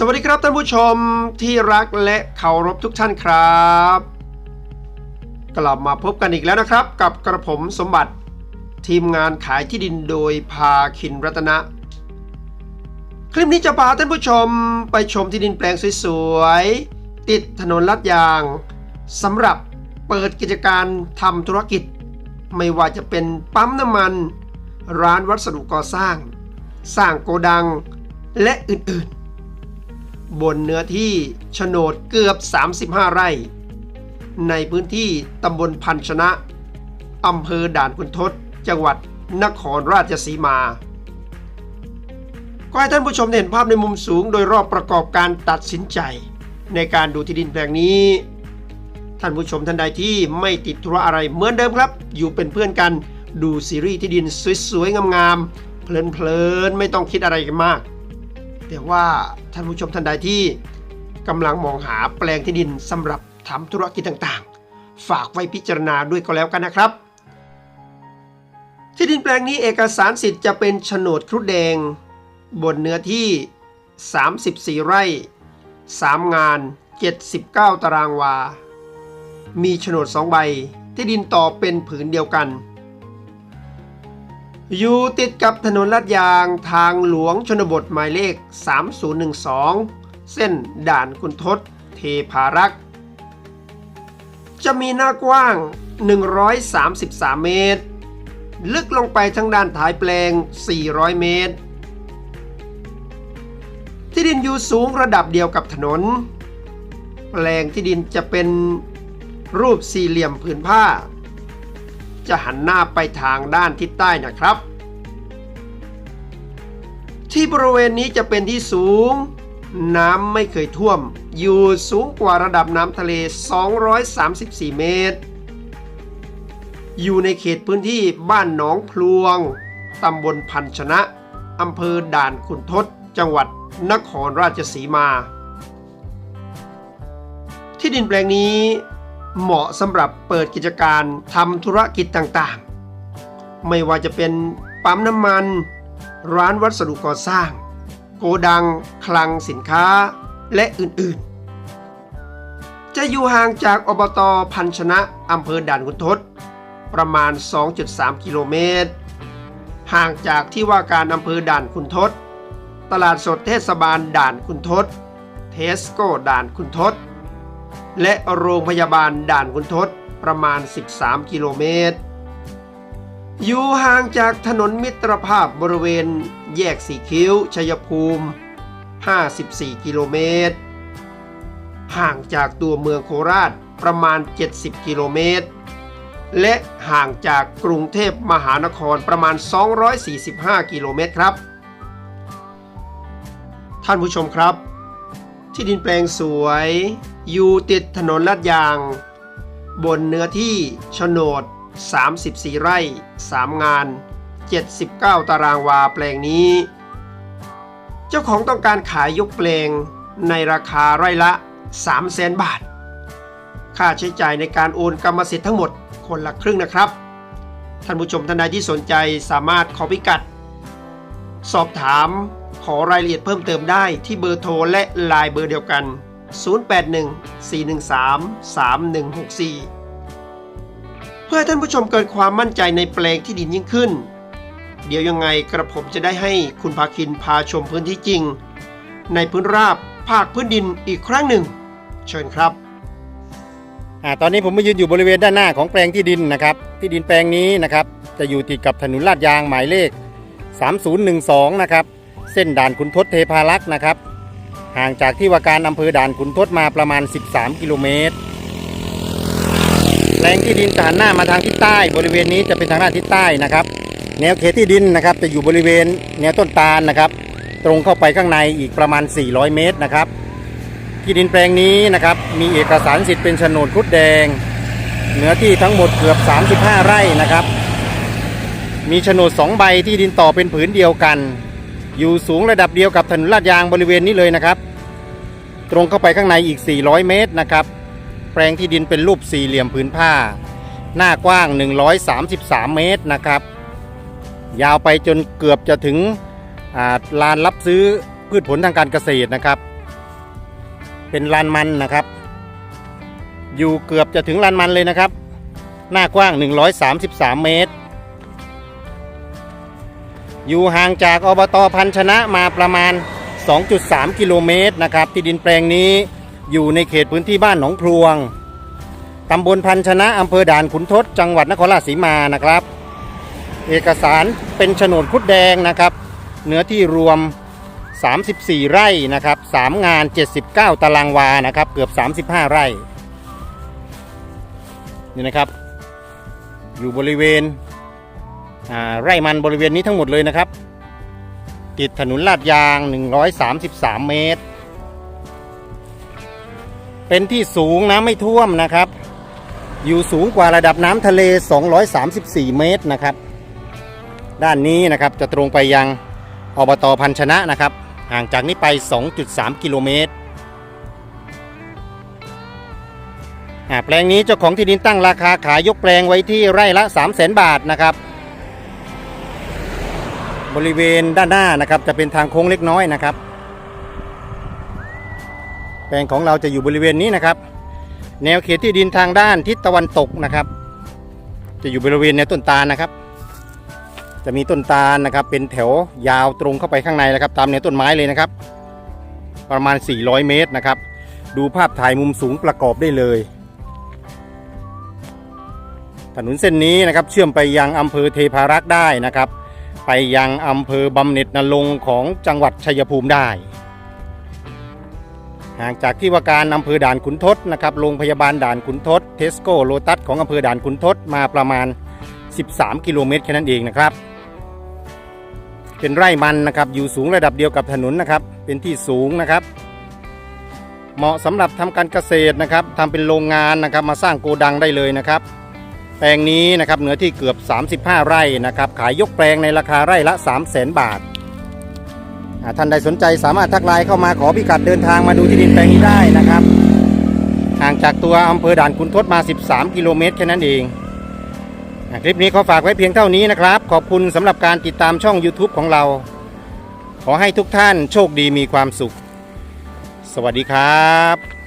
สวัสดีครับท่านผู้ชมที่รักและเคารพทุกท่านครับ กลับมาพบกันอีกแล้วนะครับ กับกระผมสมบัติทีมงานขายที่ดินโดยพาคินรัตนะ คลิปนี้จะพาท่านผู้ชมไปชมที่ดินแปลงสวยๆติดถนนลาดยางสำหรับเปิดกิจการทำธุรกิจ ไม่ว่าจะเป็นปั๊มน้ำมัน ร้านวัสดุก่อสร้าง สร้างโกดังและอื่นๆ บนเนื้อที่โฉนดเกือบ 35 ไร่ ในพื้นที่ตำบลพันชนะอำเภอด่านคุณทศ จังหวัดนครราชสีมาก็ให้ท่านผู้ชมเห็นภาพในมุมสูงโดยรอบประกอบการตัดสินใจ ในการดูที่ดินแปลงนี้ ท่านผู้ชมท่านใดที่ไม่ติดธุระอะไรเหมือนเดิมครับ อยู่เป็นเพื่อนกันดูซีรีส์ที่ดินสวยๆงามๆเพลินๆไม่ต้องคิดอะไรกันมาก แต่ว่าท่านผู้ชมท่านใดที่กำลังมองหาแปลงที่ดินสำหรับทำธุรกิจต่างๆ ฝากไว้พิจารณาด้วยก็แล้วกันนะครับ ที่ดินแปลงนี้เอกสารสิทธิ์จะเป็นโฉนดครุฑแดง บนเนื้อที่ 34 ไร่ 3 งาน 79 ตารางวา มีโฉนด 2 ใบ ที่ดินต่อเป็นผืนเดียวกัน อยู่ติดกับถนนลาดยางทางหลวงชนบทหมายเลข 3012 เส้นด่านคุณทศเทพารักษ์จะมีหน้ากว้าง 133 เมตร ลึกลงไปทั้งด้านท้ายแปลง 400 เมตร ที่ดินอยู่สูงระดับเดียวกับถนน แปลงที่ดินจะเป็นรูปสี่เหลี่ยมผืนผ้า จะหันหน้าไปทางด้านทิศใต้นะครับ ที่บริเวณนี้จะเป็นที่สูง น้ำไม่เคยท่วม อยู่สูงกว่าระดับน้ำทะเล 234 เมตร อยู่ในเขตพื้นที่บ้านหนองพลวง ตำบลพันชนะ อำเภอด่านขุนทด จังหวัดนครราชสีมา ที่ดินแปลงนี้เหมาะสำหรับเปิดกิจการทำธุรกิจต่างๆ ไม่ว่าจะเป็นปั๊มน้ำมัน ร้านวัสดุก่อสร้าง โกดัง คลังสินค้า และอื่นๆ จะอยู่ห่างจากอบตพันชนะอำเภอด่านขุนทด ประมาณ 2.3 กิโลเมตร ห่างจากที่ว่าการอำเภอด่านขุนทด ตลาดสดเทศบาลด่านขุนทด เทสโก้ด่านขุนทด และโรงพยาบาลด่านขุนทดประมาณ 13 กิโลเมตร อยู่ห่างจากถนนมิตรภาพบริเวณ แยกสีคิ้ว ชัยภูมิ 54 กิโลเมตร ห่างจากตัวเมืองโคราชประมาณ 70 กิโลเมตร และห่างจากกรุงเทพมหานครประมาณ 245 กิโลเมตรครับ ท่านผู้ชมครับ ที่ดินแปลงสวย อยู่ติดถนนลาดยาง บนเนื้อที่โฉนด 34 ไร่ 3 งาน 79 ตารางวาแปลงนี้ เจ้าของต้องการขายยกแปลงในราคาไร่ละ 3 0 0แสนบาท ค่าใช้จ่ายในการโอนกรรมสิทธิ์ทั้งหมดคนละครึ่งนะครับ ท่านผู้ชมท่านใดที่สนใจสามารถขอพิกัด สอบถามขอรายละเอียดเพิ่มเติมได้ที่เบอร์โทรและไลน์เบอร์เดียวกัน 0814133164 เพื่อให้ท่านผู้ชมเกิดความมั่นใจในแปลงที่ดินยิ่งขึ้น เดี๋ยวยังไงกระผมจะได้ให้คุณภาคินพาชมพื้นที่จริง ในพื้นราบภาคพื้นดินอีกครั้งหนึ่ง เชิญครับอ่าตอนนี้ผมมายืนอยู่บริเวณด้านหน้าของแปลงที่ดินนะครับ ที่ดินแปลงนี้นะครับ จะอยู่ติดกับถนนลาดยางหมายเลข 3012 นะครับ เส้นด่านขุนทศเทพารักษ์นะครับ ห่างจากที่ว่าการอำเภอด่านขุนทศมาประมาณ 13 กิโลเมตร แปลงที่ดินจะหันหน้ามาทางทิศใต้ บริเวณนี้จะเป็นทางด้าทิศใต้นะครับ แนวเขตที่ดินนะครับ จะอยู่บริเวณแนวต้นตาลนะครับ ตรงเข้าไปข้างในอีกประมาณ 400 เมตรนะครับ ที่ดินแปลงนี้นะครับ มีเอกสารสิทธิ์เป็นโฉนดครุฑแดง เนื้อที่ทั้งหมดเกือบ 35 ไร่นะครับ มีโฉนด2ใบที่ดินต่อเป็นผืนเดียวกัน อยู่สูงระดับเดียวกับถนนลาดยางบริเวณนี้เลยนะครับ ตรงเข้าไปข้างในอีก 400 เมตรนะครับ ลงที่ดินเป็นรูปสี่เหลี่ยมผืนผ้า หน้ากว้าง 133 เมตรนะครับ ยาวไปจนเกือบจะถึงลานรับซื้อพืชผลทางการเกษตรนะครับ เป็นลานมันนะครับ อยู่เกือบจะถึงลานมันเลยนะครับ หน้ากว้าง 133 เมตร อยู่ห่างจากอบตพันชนะมาประมาณ 2.3 กิโลเมตรนะครับ ที่ดินแปลงนี้ อยู่ในเขตพื้นที่บ้านหนองพลวงตำบลพันชนะอำเภอด่านขุนทดจังหวัดนครราชสีมานะครับ เอกสารเป็นโฉนดคุดแดงนะครับ เนื้อที่รวม 34 ไร่นะครับ3งาน 79 ตารางวานะครับ เกือบ 35 ไร่ นี่นะครับ อยู่บริเวณไร่มันบริเวณนี้ทั้งหมดเลยนะครับ ติดถนนลาดยาง 133 เมตร เป็นที่สูงนะไม่ท่วมนะครับ อยู่สูงกว่าระดับน้ำทะเล 234 เมตรนะครับ ด้านนี้นะครับจะตรงไปยังอบตพันชนะนะครับ ห่างจากนี้ไป 2.3 กิโลเมตรแปลงนี้เจ้าของที่ดินตั้งราคาขายยกแปลงไว้ที่ไร่ละ 3 0 0แสนบาทนะครับ บริเวณด้านหน้านะครับจะเป็นทางโค้งเล็กน้อยนะครับ แปลงของเราจะอยู่บริเวณนี้นะครับ แนวเขตที่ดินทางด้านทิศตะวันตกนะครับ จะอยู่บริเวณแนวต้นตาลนะครับ จะมีต้นตาลนะครับ เป็นแถวยาวตรงเข้าไปข้างในนะครับ ตามแนวต้นไม้เลยนะครับ ประมาณ 400 เมตรนะครับ ดูภาพถ่ายมุมสูงประกอบได้เลยถนนเส้นนี้นะครับเชื่อมไปยังอำเภอเทพารักษ์ได้นะครับ ไปยังอำเภอบำเหน็จนรงของจังหวัดชัยภูมิได้ ห่างจากที่ว่าการอำเภอด่านขุนทดนะครับโรงพยาบาลด่านขุนทดเทสโก้โลตัสของอำเภอด่านขุนทดมาประมาณ 13 กิโลเมตรแค่นั้นเองนะครับ เป็นไร่มันนะครับอยู่สูงระดับเดียวกับถนนนะครับ เป็นที่สูงนะครับ เหมาะสำหรับทำการเกษตรนะครับทำเป็นโรงงานนะครับมาสร้างโกดังได้เลยนะครับ แปลงนี้นะครับเนื้อที่เกือบ 35 ไร่นะครับขายยกแปลงในราคาไร่ละ 3 0 0 0 0 0 บาท ท่านใดสนใจสามารถทักไลน์เข้ามาขอพิกัดเดินทางมาดูที่ดินแปลงนี้ได้นะครับ ห่างจากตัวอำเภอด่านขุนทดมา 13 กิโลเมตรแค่นั้นเอง คลิปนี้ขอฝากไว้เพียงเท่านี้นะครับ ขอบคุณสำหรับการติดตามช่อง YouTube ของเรา ขอให้ทุกท่านโชคดีมีความสุข สวัสดีครับ